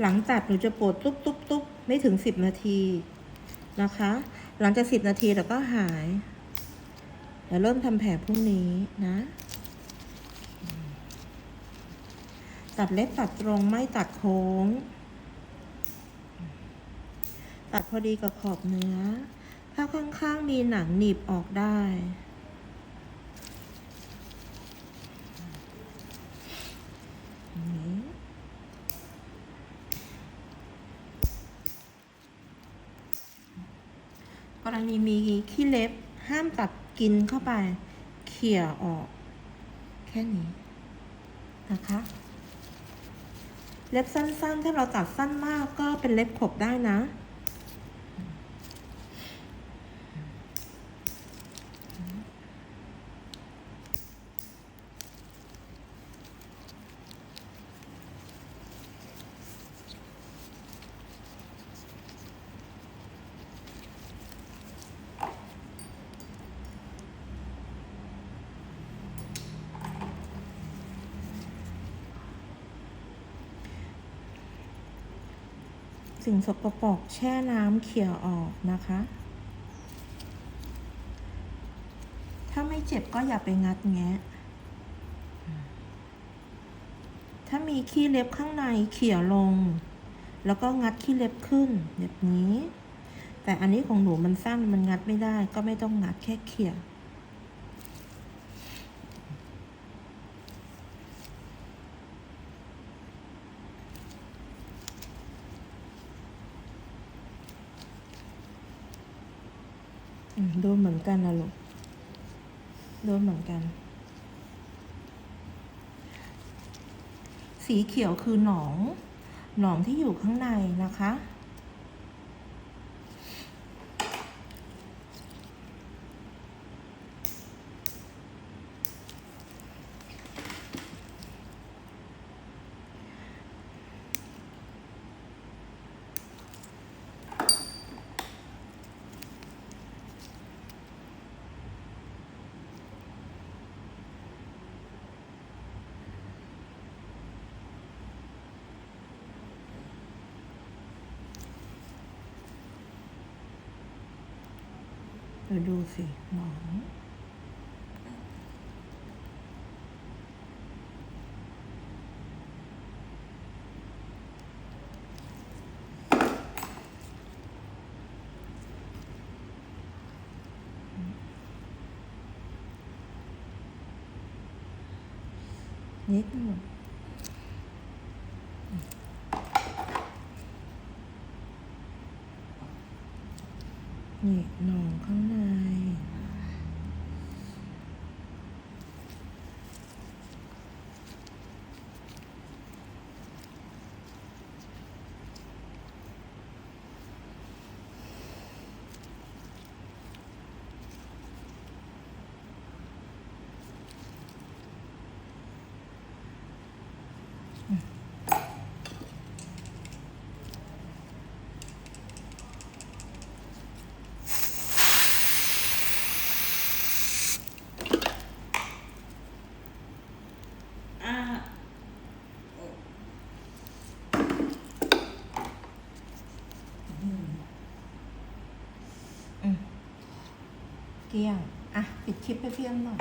หลังตัดหนูจะปวดตุ๊บตุ๊บตุ๊บไม่ถึงสิบนาทีนะคะ หลังจากสิบนาทีเราก็หายเดี๋ยวเริ่มทำแผลพรุ่งนี้นะ ตัดเล็บตัดตรงไม่ตัดโค้ง ตัดพอดีกับขอบเนื้อ ถ้าข้างๆมีหนังหนีบออกได้อย่างนี้ กรณีมีขี้เล็บ ห้ามตัดกินเข้าไป เขี่ยออก แค่นี้นะคะ เล็บสั้นๆ ถ้าเราตัดสั้นมากก็เป็นเล็บขบได้นะ สิ่งสกปรกแช่น้ำเขี่ยออกนะคะ ถ้าไม่เจ็บก็อย่าไปงัดแงะ ถ้ามีขี้เล็บข้างในเขี่ยลง แล้วก็งัดขี้เล็บขึ้นแบบนี้ แต่อันนี้ของหนูมันสั้นมันงัดไม่ได้ ก็ไม่ต้องงัดแค่เขี่ย โดนเหมือนกันนะลูก โดนเหมือนกัน สีเขียวคือหนอง หนองที่อยู่ข้างในนะคะ เดี๋ยวดูสิหนองนิดหนึ่ง นี่หนองข้างใน อ่า เกลี้ยง อะ ปิดคลิปไปเพียงหน่อย